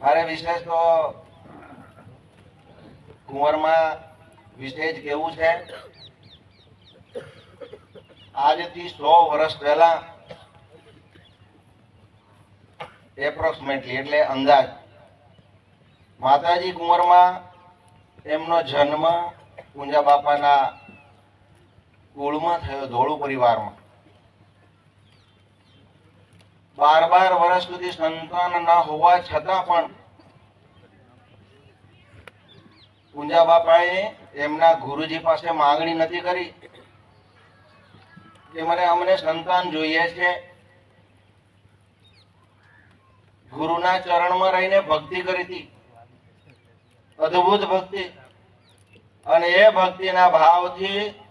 મારે વિશેષ તો કુંવરમાં વિશેષ કેવું છે. આજથી સો વર્ષ પહેલા એપ્રોક્સિમેટલી એટલે અંદાજ. માતાજી કુંવરમાં એમનો જન્મ પૂંજા બાપાના કુળમાં થયો ધોળુ પરિવારમાં. બાર બાર વર્ષ સુધી સંતાન ના હોવા છતાં પણ પૂંજા બાપાએ એમના ગુરુજી પાસે માંગણી નથી કરી કે મને અમને સંતાન જોઈએ છે. ગુરુના ચરણમાં રહીને ભક્તિ કરી હતી. અદ્ભુત ભક્તિ. અને એ ભક્તિના ભાવથી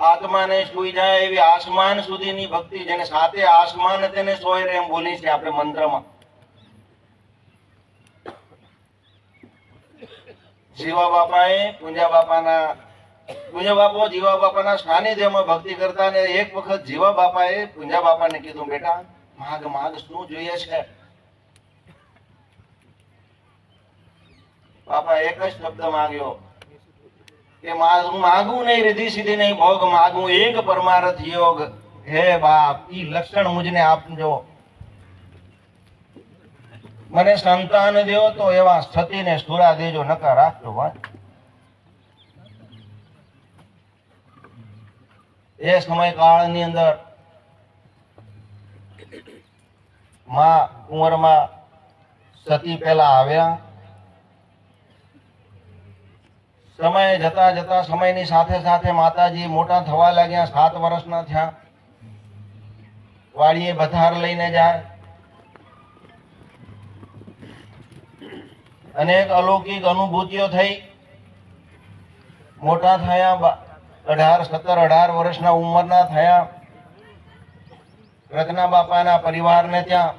આત્માને સુઈ જાય એવી આસમાન સુધીની ભક્તિ, જેને સાથે આસમાન તેને સોય એમ બોલી છે આપણે મંત્રમાં. જીવા બાપાએ પૂંજા બાપાના, પૂંજા બાપો જીવા બાપાના સાનિધ્યમાં ભક્તિ કરતા ને એક વખત જીવા બાપાએ પૂંજા બાપાને કીધું, બેટા, માગ માગ શું જોઈએ છે? બાપા એક જ શબ્દ માગ્યો કે માગું માગું નહીં રીધી સિદ્ધિ નહીં, ભોગ માગું, એક પરમારથ યોગ. હે બાપ, ઈ લક્ષણ મુજને આપજો મને સંતાન દેવો તો એવા સતીને સુરા દેજો નકા રાખજો વાત એ સમયકાળની અંદરમાં કુંવરમાં સતી પહેલા આવ્યા. સમય જતા જતા સમયની સાથે સાથે માતાજી મોટા થવા લાગ્યા, સાત વર્ષના થયા. વાડીએ બધાર લઈને જાય. અનેક અલૌકિક અનુભૂતિઓ થઈ. મોટા થયા અઢાર, સત્તર, અઢાર વર્ષના ઉંમરના થયા. રત્ના બાપાના પરિવારને ત્યાં.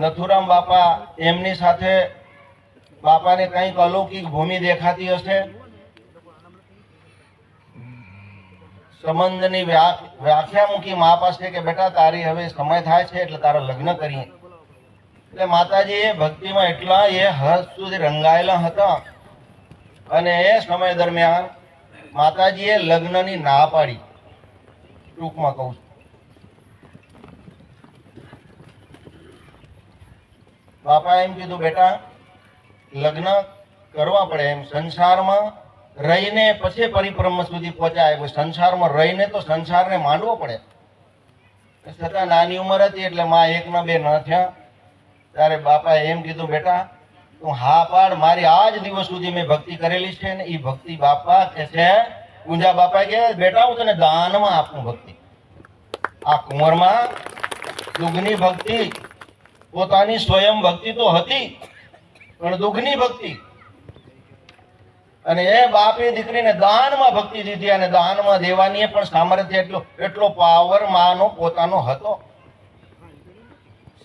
નથુરામ બાપા એમની સાથે બાપાને કંઈક અલૌકિક ભૂમિ દેખાતી હશે? સંબંધની વ્યા- વ્યાખ્યા મૂકી મા પાસે કે, બેટા, તારી હવે સમય થાય છે, એટલે તારા લગ્ન કરીએ. એટલે માતાજી એ ભક્તિમાં એટલા એ હદ સુધી રંગાયેલા હતા. અને એ સમય દરમિયાન માતાજીએ લગ્નની ના પાડી. ટૂંકમાં કહું છું. બાપા એમ કીધું, બેટા લગ્ન કરવા પડે એમ સંસારમાં રહીને પછી પરિબ્રહ્મ સુધી પહોંચાય. સંસારમાં રહીને તો સંસારને માંડવો પડે. છતાં નાની ઉંમર હતી એટલે માં એક ના બે ન થયા. ત્યારે બાપાએ એમ કીધું, બેટા, તું હા પાડ, મારી આજ દિવસ સુધી મેં ભક્તિ કરેલી છે ને એ ભક્તિ બાપા કે છે પૂંજા બાપા કે બેટા, હું તને દાનમાં આપું ભક્તિ. આ કુંવરમાં દુઃખની ભક્તિ પોતાની સ્વયં ભક્તિ તો હતી. પણ દુઃખની ભક્તિ. અને એ બાપે દીકરીને દાનમાં ભક્તિ દીધી અને દાનમાં દેવાની પણ સામર્થ્ય એટલો એટલો પાવર માનો પોતાનો હતો.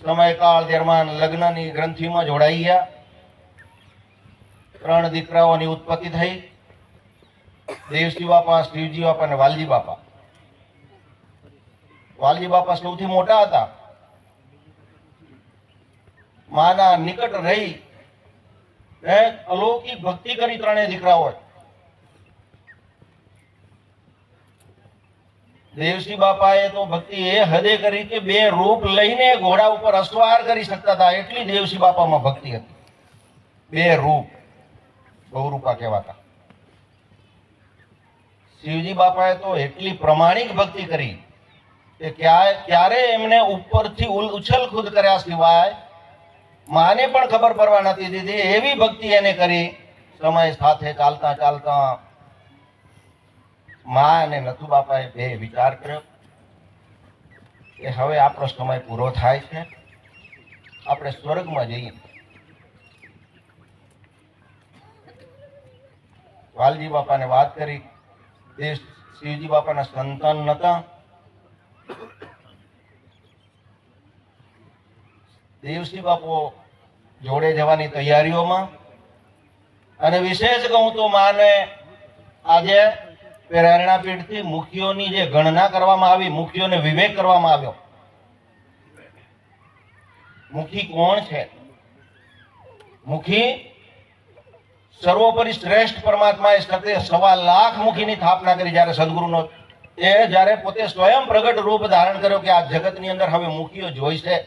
સમયકાળ દરમિયાન લગ્નની ગ્રંથિમાં જોડાઈ ગયા. ત્રણ દીકરાઓની ઉત્પત્તિ થઈ. દેવજી બાપા શિવજી બાપા અને વાલજી બાપા વાલજી બાપા સૌથી મોટા હતા. માના નિકટ રહી એ અલૌકિક ભક્તિ કરી ત્રણેય દીકરા હોય. દેવસી બાપાએ તો ભક્તિ એ હદે કરી કે બે રૂપ લઈને ઘોડા ઉપર અસવાર કરી શકતા હતા, એટલી દેવસી બાપામાં ભક્તિ હતી. બે રૂપ બહુરૂપા કહેવાતા. શિવજી બાપાએ તો એટલી પ્રમાણિક ભક્તિ કરી કે ક્યારે ક્યારે એમને ઉપરથી ઉલ- ઉછલખૂદ કર્યા સિવાય માને પણ ખબર પડવા નથી દીધી. એવી ભક્તિ એને કરી. સમય સાથે ચાલતા ચાલતા મા અને નથુ બાપાએ બે વિચાર કર્યો કે હવે આપણો સમય પૂરો થાય છે. આપણે સ્વર્ગમાં જઈએ. વાલજી બાપાને વાત કરી. તે શિવજી બાપાના સંતાન નતા. દેવસી બાપુ જોડે જવાની તૈયારીઓમાં. અને વિશેષ કહું તો માને આજે પ્રેરણાપીઠથી મુખ્યોની જે ગણના કરવામાં આવી મુખ્યોને વિવેક કરવામાં આવ્યો. મુખી કોણ છે? મુખી સર્વોપરી શ્રેષ્ઠ પરમાત્માએ સાથે સવા લાખ મુખીની સ્થાપના કરી જ્યારે સદગુરુનો એ જ્યારે પોતે સ્વયં પ્રગટ રૂપ ધારણ કર્યો કે આ જગતની અંદર હવે મુખીઓ જોઈશે.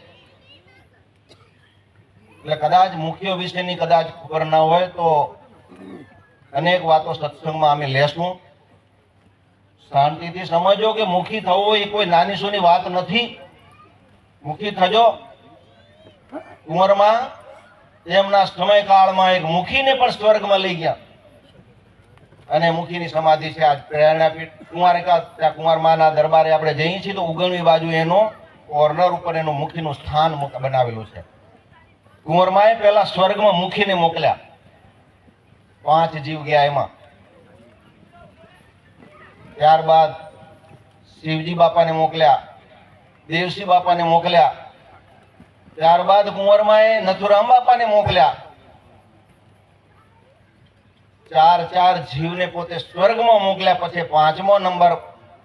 એટલે કદાચ મુખ્ય વિશેની કદાચ ખબર ના હોય તો અનેક વાતો સત્સંગમાં અમે લેશું. શાંતિથી સમજો કે મુખી થવું એ કોઈ નાની સોની વાત નથી. મુખી થજો. કુંવરમાં એમના સમયકાળમાં એક મુખીને પણ સ્વર્ગમાં લઈ ગયા. અને મુખીની સમાધિ છે આજ પ્રેરણાપીઠ. કુંવારિકા ત્યાં કુંવારમાના દરબારે આપણે જઈએ છીએ તો ઉગણવી બાજુ એનો કોર્નર ઉપર એનું મુખીનું સ્થાન બનાવેલું છે. કુંવરમાએ પહેલા સ્વર્ગમાં મુખીને મોકલ્યા. પાંચ જીવ ગયા એમાં. ત્યારબાદ શિવજી બાપાને મોકલ્યા દેવસી બાપાને મોકલ્યા, ત્યારબાદ કુંવરમાએ નથુરામ બાપાને મોકલ્યા. ચાર ચાર જીવને પોતે સ્વર્ગમાં મોકલ્યા, પછી પાંચમો નંબર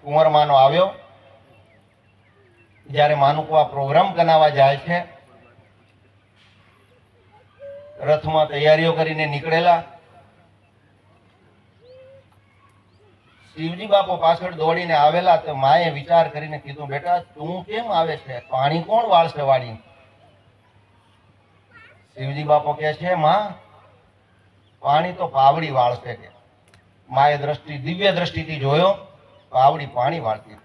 કુંવરમાનો આવ્યો. જ્યારે માનુકવા પ્રોગ્રામ બનાવવા જાય છે રથમાં તૈયારીઓ કરીને નીકળેલા. શિવજી બાપુ પાછળ દોડીને આવેલા તો માએ વિચાર કરીને કીધું, બેટા, તું કેમ આવે છે? પાણી કોણ વાળશે વાળી શિવજી બાપુ કે છે, માં, પાણી તો પાવડી વાળશે કે. માએ દ્રષ્ટિ, દિવ્ય દ્રષ્ટિથી જોયો, પાવડી પાણી વાળતી.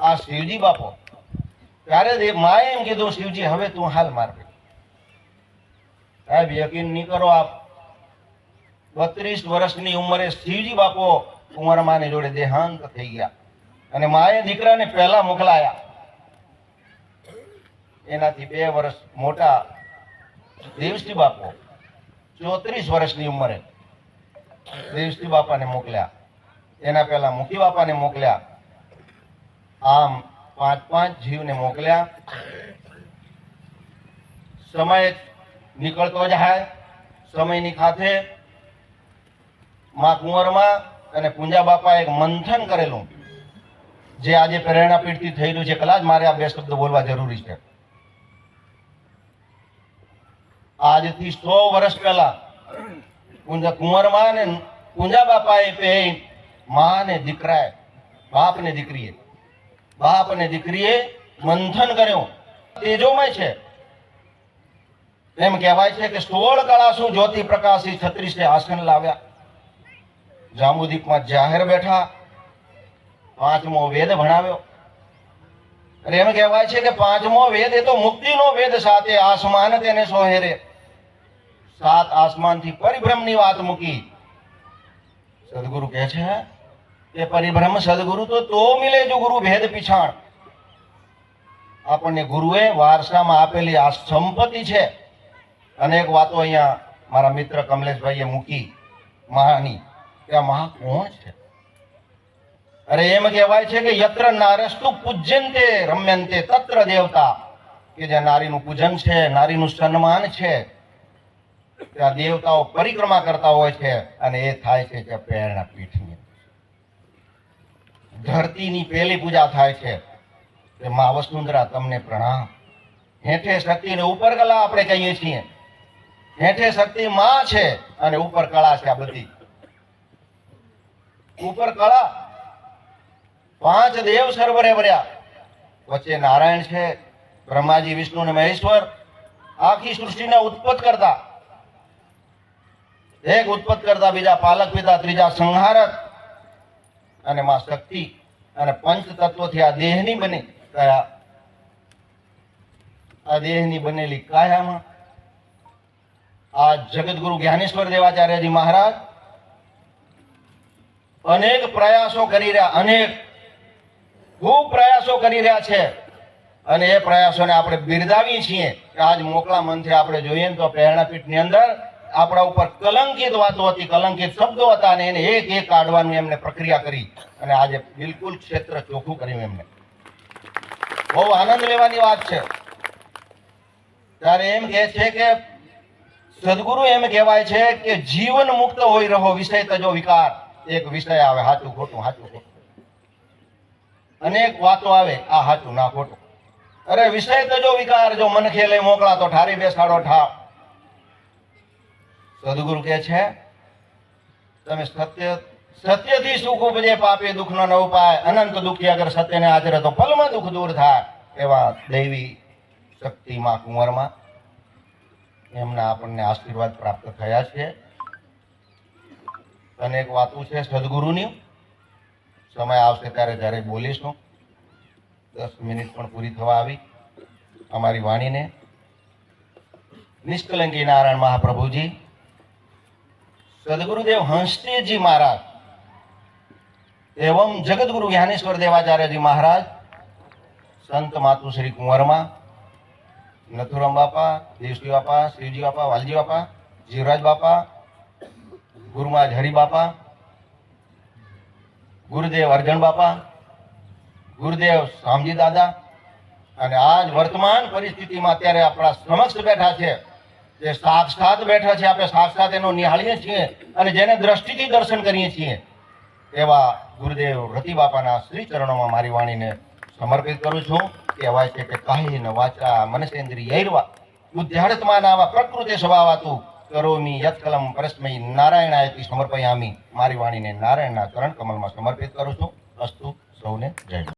આ શિવજી બાપો ત્યારે માએ એમ કીધું, શિવજી, હવે તું હાલ માર સાહેબ, યકીન નહીં કરો આપ. બત્રીસ વર્ષની ઉંમરે શિવજી બાપો કુંવરમાની જોડે દેહાંત થઈ ગયા. અને માએ દીકરાને પહેલા મોકલાયા. એનાથી બે વર્ષ મોટા દેવશ્રી બાપો ચોત્રીસ વર્ષની ઉંમરે દેવશ્રી બાપાને મોકલ્યા. એના પહેલા મુખી બાપાને મોકલ્યા. આમ પાંચ પાંચ જીવને મોકલ્યા. સમય નીકળતો જાય, સમયની સાથે માં કુંવરમાં અને પૂંજા બાપા એક મંથન કરેલું, જે આજે પ્રેરણા પીઠથી થયેલું છે. કદાચ મારે આ બે શબ્દ બોલવા જરૂરી છે. આજથી સો વર્ષ પહેલા પૂંજા કુંવરમાં ને પૂંજા બાપાએ પે માં ને દીકરાએ બાપ ને દીકરીએ. બાપ અને દીકરીએ મંથન કર્યું. તેજોમય છે. એમ કહેવાય છે કે સોળ કળા શું જ્યોતિ પ્રકાશી છત્રીસે આસન લાવ્યા. જામુદીપમાં જાહેર બેઠા. પાંચમો વેદ ભણાવ્યો. અને એમ કહેવાય છે કે પાંચમો વેદ એ તો મુક્તિનો વેદ સાથે આસમાન તેને સોહેરે. સાત આસમાનથી પરિભ્રમની વાત મૂકી. સદગુરુ કહે છે કે પરિભ્રમ સદગુરુ તો તો મિલે જો ગુરુ ભેદ પીછાણ. આપણને ગુરુએ વારસામાં આપેલી આ સંપત્તિ છે. અનેક વાતો અહીંયા મારા મિત્ર કમલેશભાઈએ મૂકી. મહાની. કે આ મહા કોણ છે? અરે એમ કહેવાય છે કે યત્ર નારસ્તુ પૂજ્યંતે, રમ્યંતે તત્ર દેવતા. કે જે નારીનું પૂજન છે, નારીનું સન્માન છે. ત્યાં દેવતાઓ પરિક્રમા કરતા હોય છે અને એ થાય છે કે પ્રેરણા પીઠની ધરતીની પહેલી પૂજા થાય છે. કે મા વસુંધરા તમને પ્રણામ. હેઠે શક્તિને ઉપર કલા આપણે કહીએ છીએ. હેઠે શક્તિ માં છે અને ઉપર કળા છે આ બધી. ઉપર કળા. પાંચ દેવ સર્વરે ભર્યા વચ્ચે નારાયણ છે, બ્રહ્માજી, વિષ્ણુ અને મહેશ્વર. આખી સૃષ્ટિને ઉત્પત્ત કરતા. એક ઉત્પત્ત કરતા બીજા પાલક પિતા, ત્રીજા સંહારક. અને માં શક્તિ અને પંચ તત્વોથી આ દેહની બની કયા. આ દેહની બનેલી કાયામાં આ જગતગુરુ જ્ઞાનેશ્વર દેવાચાર્યજી મહારાજ અનેક પ્રયાસો કરી રહ્યા, અનેક, ખૂબ પ્રયાસો કરી રહ્યા છે. અને એ પ્રયાસોને આપણે બિરદાવીએ છીએ. કે આજ મોકળા મનથી આપણે જોઈએ તો પ્રેરણાપીઠની અંદર આપણા ઉપર કલંકિત વાતો હતી, કલંકિત શબ્દો હતા અને એને એક એક કાઢવાની એમને પ્રક્રિયા કરી. અને આજે બિલકુલ ક્ષેત્ર ચોખ્ખું કર્યું એમને. બહુ આનંદ લેવાની વાત છે. ત્યારે એમ કહે છે કે, સદગુરુ એમ કહેવાય છે કે જીવન મુક્ત હોય રહો, વિષય તજો વિકાર. એક વિષય આવે સાચું ખોટું સાચું ખોટું. અનેક વાતો આવે, આ સાચું ના ખોટું. અરે વિષય તજો વિકાર, જો મન ખેલે મોકળા તો ઠારી બેસાડો ઠાર સદગુરુ કે છે, તમે સત્ય, સત્યથી સુખ ઉપજે પાપે દુઃખનો ન ઉપાય. અનંત દુઃખી અગર સત્યને આચરે તો પલમાં દુઃખ દૂર થાય. એવા દૈવી શક્તિમાં કુંવરમાં એમના આપણને આશીર્વાદ પ્રાપ્ત થયા છે. અનેક વાતો છે સદગુરુની. સમય આવશે ત્યારે જ્યારે બોલીશું. દસ મિનિટ પણ પૂરી થવા આવી અમારી વાણીને. નિષ્કલંકી નારાયણ મહાપ્રભુજી સદગુરુદેવ હંસદેવજી મહારાજ. એવમ જગદગુરુ જ્ઞાનેશ્વર દેવાચાર્યજી મહારાજ. સંત માતુ શ્રી કુંવરમાં. નથુરામ બાપા દેવશ્રી બાપા શિવજી બાપા, વાલજી બાપા, જીવરાજ બાપા ગુરુમાજ હરિ બાપા, ગુરુદેવ અર્જણ બાપા, ગુરુદેવ શામજી દાદા. અને આજ વર્તમાન પરિસ્થિતિમાં અત્યારે આપણા સમક્ષ બેઠા છે. જે સાક્ષાત બેઠા છે, આપણે સાક્ષાત એનો નિહાળીએ છીએ અને જેને દ્રષ્ટિથી દર્શન કરીએ છીએ, એવા ગુરુદેવ રતિ બાપાના શ્રી ચરણોમાં મારી વાણીને સમર્પિત કરું છું. કહેવાય છે કે કાહીન વાચા મનસેન્દ્રિયૈર્વા બુદ્ધ્યાર્થમાં નાવા પ્રકૃતિ સ્વભાવાતું. કરોમી યત્કલમ પરસ્મૈ નારાયણાયથી સમર્પયામી. મારી વાણીને નારાયણના ચરણ કમલમાં સમર્પિત કરું છું. અસ્તુ સૌને જય